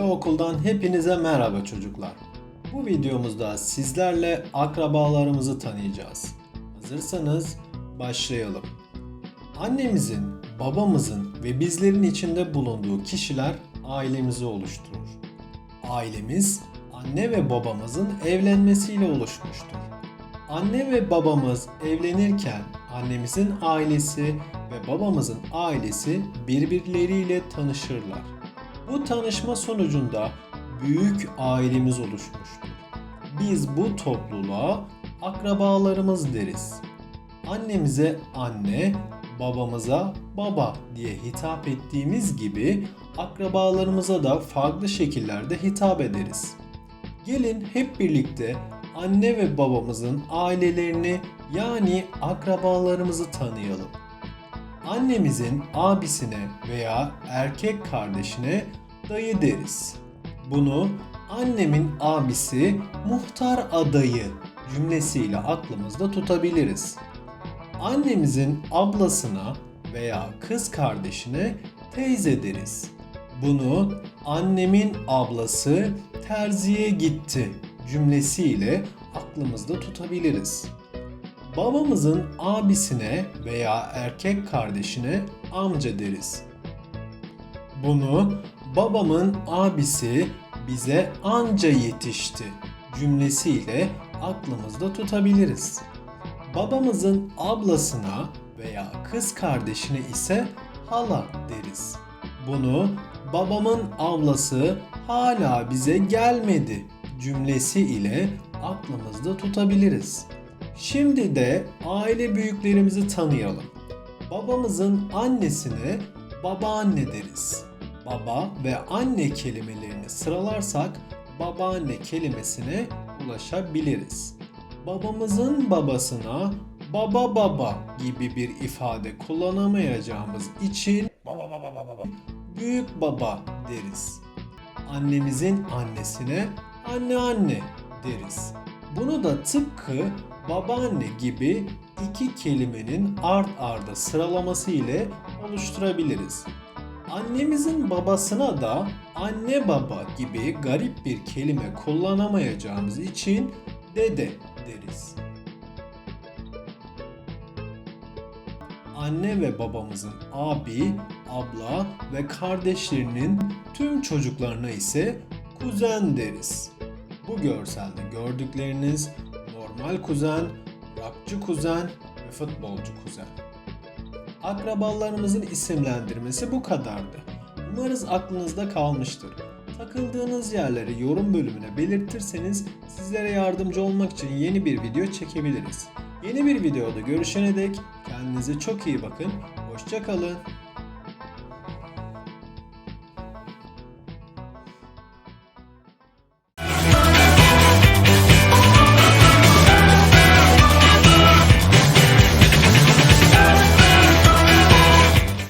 Okuldan hepinize merhaba çocuklar. Bu videomuzda sizlerle akrabalarımızı tanıyacağız. Hazırsanız başlayalım. Annemizin, babamızın ve bizlerin içinde bulunduğu kişiler ailemizi oluşturur. Ailemiz anne ve babamızın evlenmesiyle oluşmuştur. Anne ve babamız evlenirken annemizin ailesi ve babamızın ailesi birbirleriyle tanışırlar. Bu tanışma sonucunda büyük ailemiz oluşmuştur. Biz bu topluluğa akrabalarımız deriz. Annemize anne, babamıza baba diye hitap ettiğimiz gibi akrabalarımıza da farklı şekillerde hitap ederiz. Gelin hep birlikte anne ve babamızın ailelerini yani akrabalarımızı tanıyalım. Annemizin abisine veya erkek kardeşine dayı deriz. Bunu annemin abisi muhtar adayı cümlesiyle aklımızda tutabiliriz. Annemizin ablasına veya kız kardeşine teyze deriz. Bunu annemin ablası terziye gitti cümlesiyle aklımızda tutabiliriz. Babamızın abisine veya erkek kardeşine amca deriz. Bunu babamın abisi bize anca yetişti cümlesiyle aklımızda tutabiliriz. Babamızın ablasına veya kız kardeşine ise hala deriz. Bunu babamın ablası hala bize gelmedi cümlesi ile aklımızda tutabiliriz. Şimdi de aile büyüklerimizi tanıyalım. Babamızın annesine babaanne deriz. Baba ve anne kelimelerini sıralarsak babaanne kelimesine ulaşabiliriz. Babamızın babasına baba baba gibi bir ifade kullanamayacağımız için baba baba baba baba büyük baba deriz. Annemizin annesine anne anne deriz. Bunu da tıpkı babaanne gibi iki kelimenin art arda sıralaması ile oluşturabiliriz. Annemizin babasına da anne baba gibi garip bir kelime kullanamayacağımız için dede deriz. Anne ve babamızın abi, abla ve kardeşlerinin tüm çocuklarına ise kuzen deriz. Bu görselde gördükleriniz normal kuzen, rockçı kuzen ve futbolcu kuzen. Akrabalarımızın isimlendirmesi bu kadardı. Umarız aklınızda kalmıştır. Takıldığınız yerleri yorum bölümüne belirtirseniz sizlere yardımcı olmak için yeni bir video çekebiliriz. Yeni bir videoda görüşene dek kendinize çok iyi bakın. Hoşçakalın.